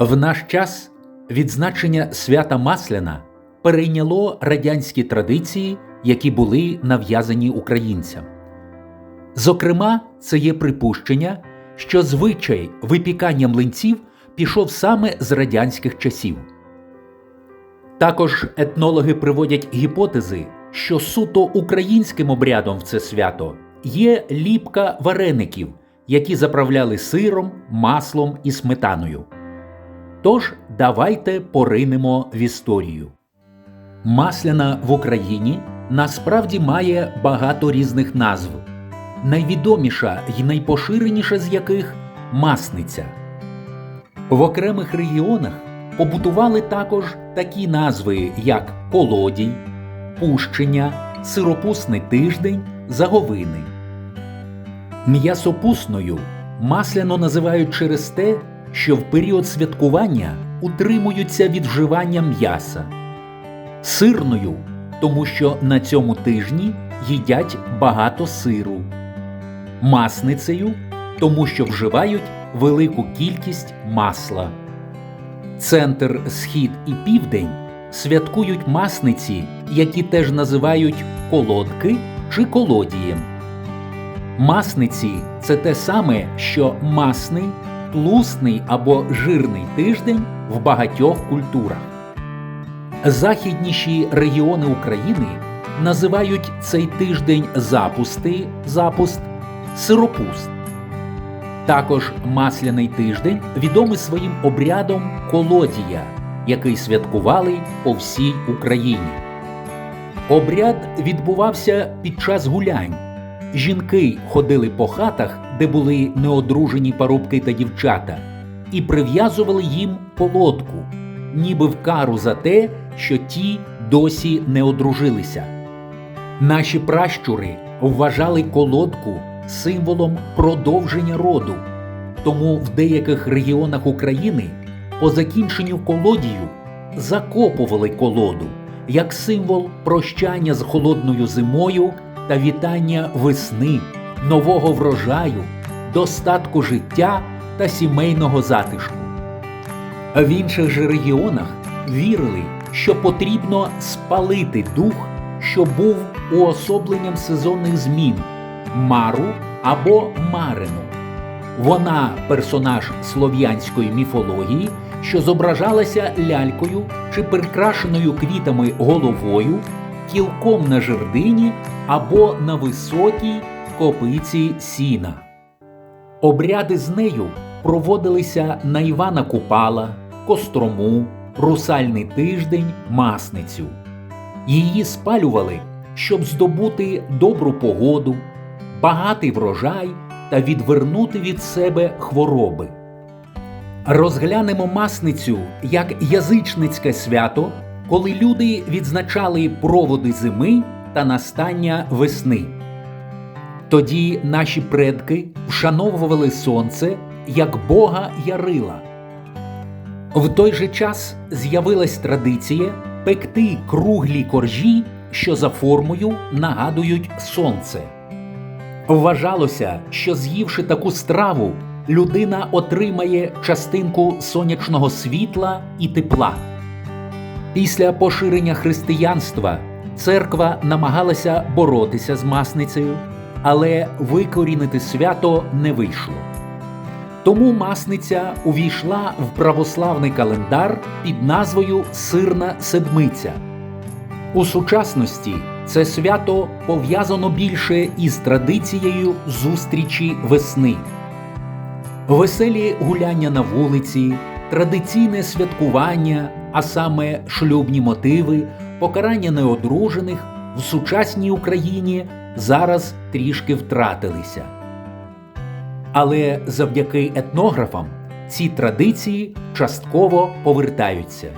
В наш час відзначення свята Масляна перейняло радянські традиції, які були нав'язані українцям. Зокрема, це є припущення, що звичай випікання млинців пішов саме з радянських часів. Також етнологи приводять гіпотези, що суто українським обрядом в це свято є ліпка вареників, які заправляли сиром, маслом і сметаною. Тож давайте поринемо в історію. Масляна в Україні насправді має багато різних назв. Найвідоміша і найпоширеніша з яких масниця. В окремих регіонах побутували також такі назви, як колодій, пущення, сиропусний тиждень, заговини. М'ясопусною масляно називають через те, що в період святкування утримуються від вживання м'яса, сирною, тому що на цьому тижні їдять багато сиру, масницею, тому що вживають велику кількість масла. Центр, схід і південь святкують масниці, які теж називають колодки чи колодієм. Масниці це те саме, що масний, тлусний або жирний тиждень в багатьох культурах. Західніші регіони України називають цей тиждень запусти, запуст, сиропуст. Також масляний тиждень відомий своїм обрядом колодія, який святкували по всій Україні. Обряд відбувався під час гулянь. Жінки ходили по хатах, де були неодружені парубки та дівчата, і прив'язували їм колодку, ніби в кару за те, що ті досі не одружилися. Наші пращури вважали колодку символом продовження роду, тому в деяких регіонах України по закінченню колодію закопували колоду як символ прощання з холодною зимою та вітання весни, нового врожаю, достатку життя та сімейного затишку. В інших же регіонах вірили, що потрібно спалити дух, що був уособленням сезонних змін мару або марину. Вона персонаж слов'янської міфології, що зображалася лялькою чи прикрашеною квітами головою, кілком на жердині або на високій копиці сіна. Обряди з нею проводилися на Івана Купала, Кострому, Русальний тиждень, Масницю. Її спалювали, щоб здобути добру погоду, багатий врожай та відвернути від себе хвороби. Розглянемо масницю як язичницьке свято, коли люди відзначали проводи зими та настання весни. Тоді наші предки вшановували сонце як Бога Ярила. В той же час з'явилась традиція пекти круглі коржі, що за формою нагадують сонце. Вважалося, що з'ївши таку страву, людина отримає частинку сонячного світла і тепла. Після поширення християнства церква намагалася боротися з масницею, але викорінити свято не вийшло. Тому масниця увійшла в православний календар під назвою Сирна Седмиця. У сучасності це свято пов'язано більше із традицією зустрічі весни. Веселі гуляння на вулиці, традиційне святкування, а саме шлюбні мотиви, покарання неодружених в сучасній Україні зараз трішки втратилися. Але завдяки етнографам ці традиції частково повертаються.